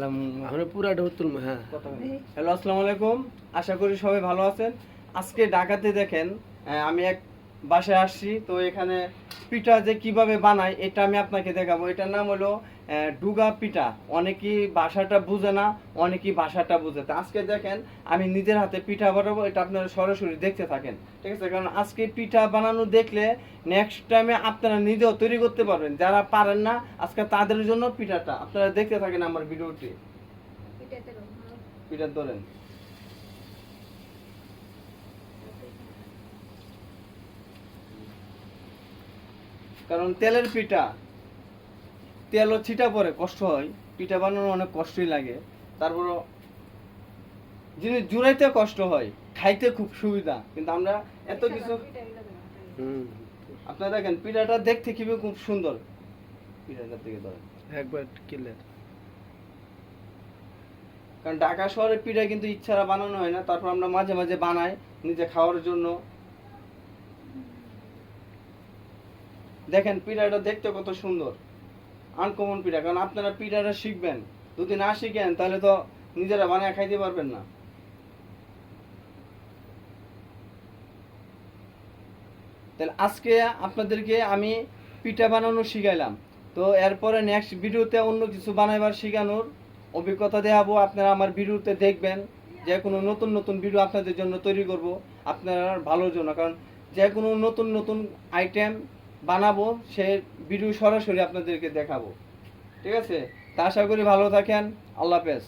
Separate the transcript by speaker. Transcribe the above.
Speaker 1: আমরা পুরা ঢোতুল হ্যাঁ।
Speaker 2: হ্যালো আসসালামু আলাইকুম। আশা করি সবাই ভালো আছেন। আজকে ঢাকাতে দেখেন আমি এক বাসায় আসছি তো এখানে পিঠা যে কীভাবে বানায় এটা আমি আপনাকে দেখাবো। এটার নাম হলো ডুগা পিঠা। অনেকেই বাসাটা বুঝে না অনেকেই বাসাটা বুঝে। তো আজকে দেখেন আমি নিজের হাতে পিঠা বানাবো এটা আপনারা সরাসরি দেখতে থাকেন। ঠিক আছে কারণ আজকে পিঠা বানানো দেখলে নেক্সট টাইমে আপনারা নিজেও তৈরি করতে পারবেন। যারা পারেন না আজকে তাদের জন্য পিঠাটা। আপনারা দেখতে থাকেন আমার ভিডিওটি। পিঠা ধরেন কারণ তেলের পিঠা তেলও ছিটা পরে কষ্ট হয় পিঠা বানানো অনেক কষ্টই লাগে। তারপর জিনিস জুড়াইতে কষ্ট হয় খাইতে খুব সুবিধা কিন্তু আমরা এত কিছু
Speaker 1: হুম।
Speaker 2: আপনারা দেখেন পিঠাটা দেখতে খুবই খুব সুন্দর। পিঠাটার দিকে ধরেন।
Speaker 1: একবার ক্লিয়ার
Speaker 2: কারণ ঢাকা শহরের পিঠা কিন্তু ইচ্ছারা বানানো হয় না তারপর আমরা মাঝে মাঝে বানাই নিজে খাওয়ার জন্য। দেখেন পিঠাটা দেখতে কত সুন্দর। আনকমন পিঠা কারণ আপনারা পিঠাটা শিখবেন। যদি না শিখেন, তাহলে তো নিজেরা বানায় খাইতে পারবেন না। তাহলে আজকে আপনাদেরকে আমি পিঠা বানানো শিখাইলাম। তো এরপরে নেক্সট ভিডিওতে অন্য কিছু বানাইবার শিখানোর অভিজ্ঞতা দেখাবো। আপনারা আমার ভিডিওতে দেখবেন। যে কোনো নতুন নতুন ভিডিও আপনাদের জন্য তৈরি করব। আপনার ভালোর জন্য, কারণ যে কোনো নতুন নতুন আইটেম বানাবো, সে ভিডিও সরাসরি আপনাদেরকে দেখাবো। ঠিক আছে? তা আশা করি ভালো থাকেন। আল্লাহ হাফেজ।